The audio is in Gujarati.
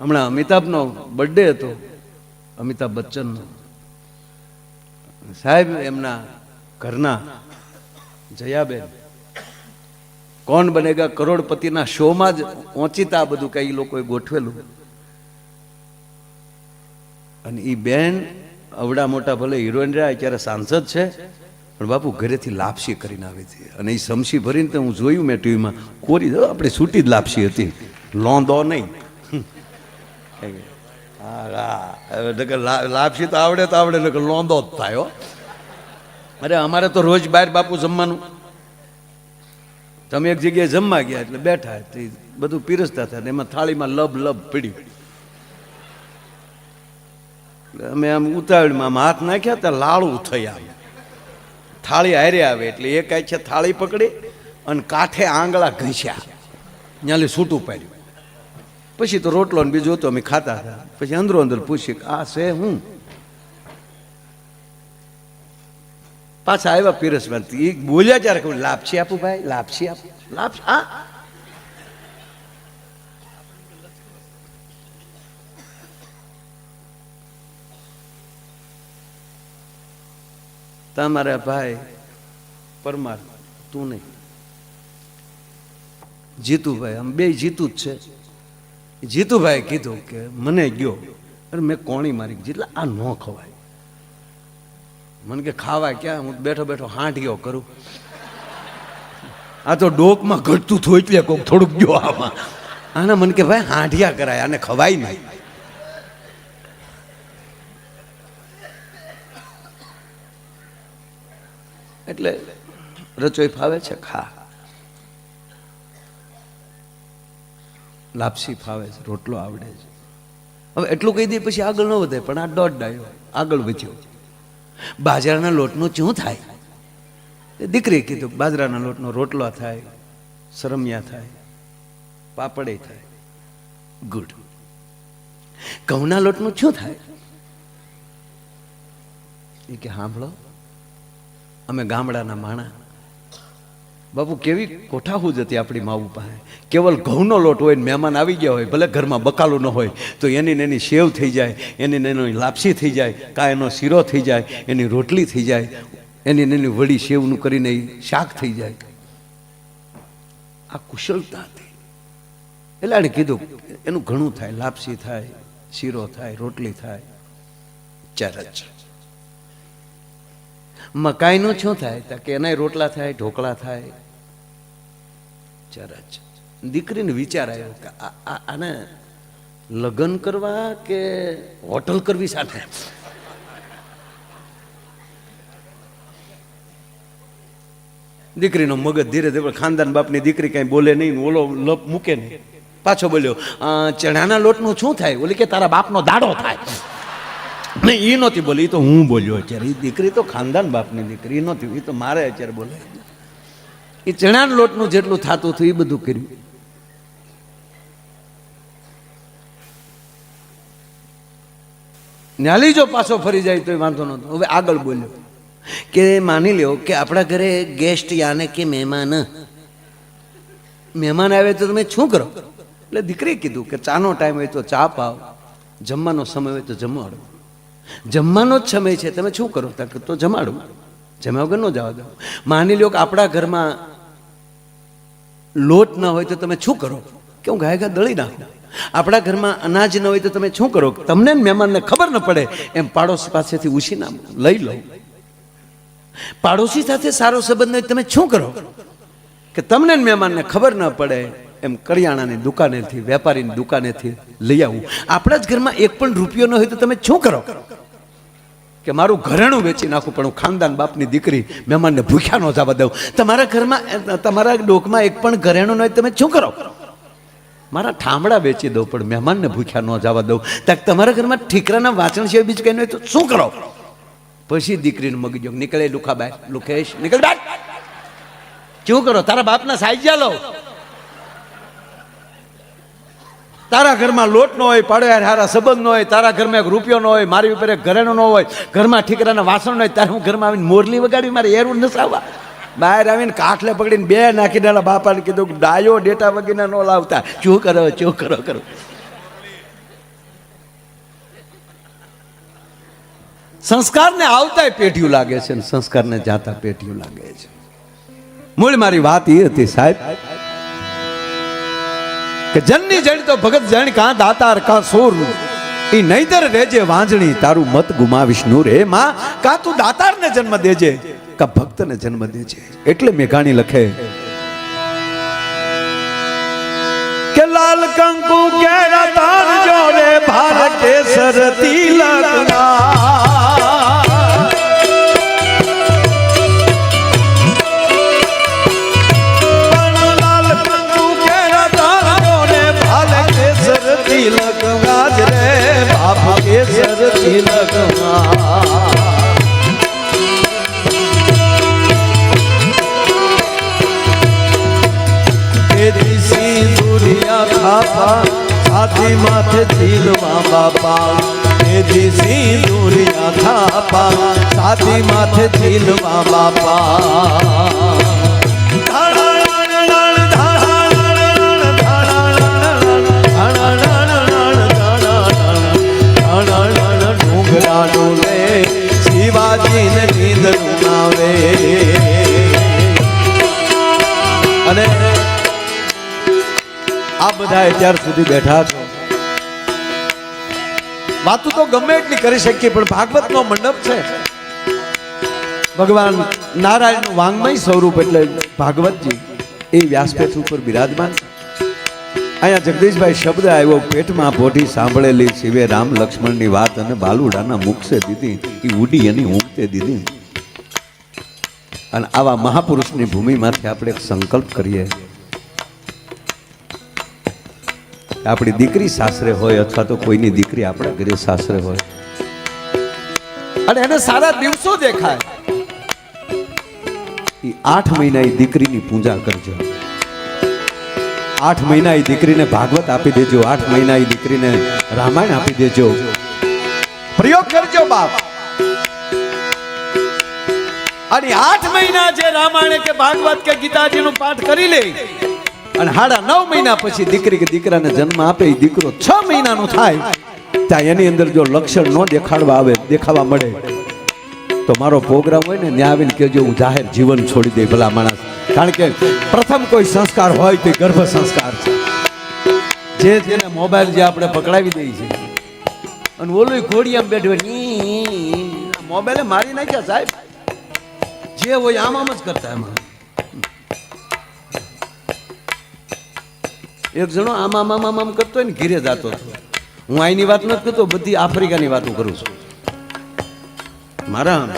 હમણાં અમિતાભનો બર્થડે હતો. અમિતાભ બચ્ચનનો. સાહેબ, એમના ઘરના જયાબેન. કોણ બનેગા કરોડપતિના શોમાં જ ઓચિતા બધું કઈ લોકોએ ગોઠવેલું. અને એ બેન અવડા મોટા ભલે હિરોઈન રહ્યા અત્યારે સાંસદ છે, પણ બાપુ ઘરેથી લાપસી કરીને આવી હતી. અને એ સમસી ભરીને તો હું જોયું મેં ટીવીમાં, કોરી, આપણે છૂટી જ લાપસી હતી. લોંદો નહીં. લાપસી તો આવડે તો આવડે, નકર લોંદો જ થાય અરે અમારે તો રોજ બહાર બાપુ જમવાનું. તમે એક જગ્યાએ જમવા ગયા એટલે બેઠા બધું પીરસતા હતા એમાં થાળીમાં લબ લબ પીડ્યું એટલે અમે આમ ઉતાવળમાં હાથ નાખ્યા ત્યાં લાળું થઈ આમ. થાળી હારે આવે એટલે એક છે થાળી પકડી અને કાંઠે આંગળા ઘસ્યા. ત્યાંથી છૂટું પાડ્યું પછી તો રોટલો ને બીજું હતું અમે ખાતા. હતા પછી અંદરો અંદર પૂછ્યું આ છે હું? પાછા આવ્યા પીરસમાં એ બોલ્યા ત્યારે કહું લાપસી આપું ભાઈ લાપસી આપું. લાપસી આ તમારા ભાઈ પરમાર તું નહીં. જીતુભાઈ, આમ બે જીતું જ છે. જીતુભાઈ કીધું કે મને ગયો. અરે મેં કોણી મારી જેટલા આ ન ખવાય. મને કે ખાવા ક્યાં? હું બેઠો બેઠો હાંઠિયો કરું. આ તો ડોકમાં ઘટતું થયું એટલે કોક થોડુંક ગયો આમાં. આને મને કે ભાઈ હાંઠિયા કરાય, આને ખવાય નહીં. એટલે રચોઈ ફાવે છે, ખા. લાપસી ફાવે છે, રોટલો આવડે છે. હવે એટલું કહી દે પછી આગળ ન વધે, પણ આ દોઢ ડાયો આગળ વધ્યો. બાજરાના લોટનું શું થાય? એ દીકરીએ કીધું, બાજરાના લોટનો રોટલો થાય, સરમિયા થાય, પાપડે થાય. ગુડ ઘઉંના લોટનું શું થાય? એ કે સાંભળો અમે ગામડાના માણા બાપુ, કેવી કોઠાહુજ હતી આપણી માવું પાસે. કેવલ ઘઉંનો લોટ હોય મહેમાન આવી ગયા હોય, ભલે ઘરમાં બકાલું ન હોય, તો એની એની સેવ થઈ જાય, એની એની લાપસી થઈ જાય કાં એનો શીરો થઈ જાય, એની રોટલી થઈ જાય, એની એની વડી સેવનું કરીને શાક થઈ જાય. આ કુશળતા હતી. એટલે એણે કીધું, એનું ઘણું થાય, લાપસી થાય, શીરો થાય, રોટલી થાય ચરચ મકાઈનું શું થાય, કે એનાય રોટલા થાય, ઢોકળા થાય ચરચ દીકરીને વિચાર આવ્યો કે આને લગ્ન કરવા કે હોટલ કરવી સાથે? દીકરીનો મગજ ધીરે ધીરે ખાનદાન બાપની દીકરી કાંઈ બોલે નહીં ઓલો લપ મૂકે નહીં. પાછો બોલ્યો "અ, ચણાના લોટનું શું થાય? ઓલી કે તારા બાપનો દાડો થાય. નહીં એ નહોતી બોલી તો હું બોલ્યો અત્યારે. એ દીકરી તો ખાનદાન બાપની દીકરી નહોતી એ તો મારે અત્યારે બોલે એ ચણાના લોટનું જેટલું થતું હતું એ બધું કર્યું. ન્યાલી જો પાછો ફરી જાય તો વાંધો નહોતો. હવે આગળ બોલ્યો કે માની લ્યો કે આપણા ઘરે ગેસ્ટ યાને કે મહેમાન. મહેમાન આવે તો તમે શું કરો? એટલે દીકરીએ કીધું કે ચાનો ટાઈમ હોય તો ચા પાવ, જમવાનો સમય હોય તો જમાડો. જમવાનો જ સમય છે, તમે શું કરો? તો જમાડું. જમ્યા વગર ન જવા દો. માની લ્યો કે આપણા ઘરમાં લોટ ન હોય તો તમે શું કરો? કે હું ગાય ગા દળી નાખું. આપણા ઘરમાં અનાજ ન હોય તો તમે શું કરો? તમને મહેમાનને ખબર ન પડે. એમ પાડોશી પાસેથી ઉછીના લઈ લો પાડોશી સાથે સારો સંબંધ હોય તમે શું કરો? કે તમને મહેમાનને ખબર ન પડે, એમ કરિયાણાની દુકાનેથી, વેપારીની દુકાનેથી લઈ આવું. આપણા જ ઘરમાં એક પણ રૂપિયો ન હોય તો તમે શું કરો? કે મારું ઘરેણું વેચી નાખું, પણ હું ખાનદાન બાપની દીકરી મહેમાનને ભૂખ્યા ન જવા દઉં. તમારા ઘરમાં તમારા ડોકમાં એક પણ ઘરેણું નહીં તમે શું કરો? મારા ઠામડા વેચી દઉં, પણ મહેમાનને ભૂખ્યા ન જવા દઉં. તક તમારા ઘરમાં ઠીકરાના વાસણ સિવાય બીજ કંઈ નહીં તો શું કરો? પછી દીકરીનું મગજો નીકળે લુખાબાઈ, લુખેશ, નીકળ બાટ શું કરો? તારા બાપના સાઈજા લો. તારા ઘરમાં લોટ ન હોય, પાડોયાર હારા સંબંધ ન હોય, તારા ઘરમાં એક રૂપિયો ન હોય, મારી ઉપર એક ઘરેણો ન હોય, ઘરમાં ઠીકરાના વાસણ ન હોય ત્યારે હું ઘરમાં આવીને મોરલી વગાડી મારે એરું નસાવવા? બહાર આવીને કાઠલે પકડીને બે નાખી દેલા બાપાને કીધું ડાયો ડેટા વગીને ન લાવતા. ચૂ કરો ચૂ કરો કરો? સંસ્કારને આવતા પેટિયું લાગે છે સંસ્કારને જાતા પેઢિયું લાગે છે. મૂળ મારી વાત એ હતી સાહેબ જનની જણ તો ભગત જણ કાં દાતાર કાં સોર ઈ નહીતર રેજે વાંજણી, તારું મત ગુમાવીશનું રે માં. કાં તું દાતારને જન્મ દેજે, કા ભક્તને જન્મ દેજે. એટલે મેઘાણી લખે, કે લાલ કંકુ કે રતાર જોડે ભાર કેસર તિલક થાપા છાતી માથે ઝીલવા બાપા તેરી સિંદુરિયા થાપા સાથી માથે ઝીલવા બાપા. શિવાજીને નીંદનું આવે અને બધા અત્યાર સુધી બેઠા છો. વાતું તો ગમે એટલી કરી શકીએ, પણ ભાગવતનો મંડપ છે. ભગવાન નારાયણનું વાંગમય સ્વરૂપ એટલે ભાગવતજી, એ વ્યાસપીઠ ઉપર બિરાજમાન અહીંયા જગદીશભાઈ શબ્દ આવ્યો, પેટમાં પોઢી સાંભળેલી શિવે રામ લક્ષ્મણની વાત અને બાલુડાના મુખસે દીધી એ ઉડી એની ઊંઘતે દીધી. અને આવા મહાપુરુષની ભૂમિમાંથી આપણે સંકલ્પ કરીએ. આપણી દીકરી સાસરે હોય અથવા તો કોઈની દીકરી આપણા ઘરે સાસરે હોય. અને એને સારા દિવસો દેખાય. એ આઠ મહિના એ દીકરીની પૂજા કરજો. આઠ મહિના એ દીકરીને ભાગવત આપી દેજો. આઠ મહિના એ દીકરીને રામાયણ આપી દેજો. પ્રયોગ કરજો બાપ. અને આઠ મહિના જે રામાયણ કે ભાગવત કે ગીતાજીનું પાઠ કરી લે. અને હાડા નવ મહિના પછી દીકરી કે દીકરાને જન્મ આપે એ દીકરો છ મહિનાનો થાય, ત્યાં એની અંદર જો લક્ષણ ન દેખાડવા આવે, દેખાવા મળે, તો મારો પ્રોગ્રામ હોય ને, ત્યાં આવીને કહેજો, હું જાહેર જીવન છોડી દઈ ભલા માણસ. કારણ કે પ્રથમ કોઈ સંસ્કાર હોય તે ગર્ભ સંસ્કાર છે. જે જેને મોબાઈલ જે આપણે પકડાવી દઈએ છીએ. અને ઓલું ઘોડી આમ બેઠો મોબાઈલે મારી નાખ્યા સાહેબ. જે હોય આમ આમ જ કરતા એમાં. એક જણો આમ આમ આમ આમ કરતો હોય ને ઘીરે જતો હતો. હું અહીંની વાત નથી કરતો, બધી આફ્રિકાની વાતો કરું છું. મારા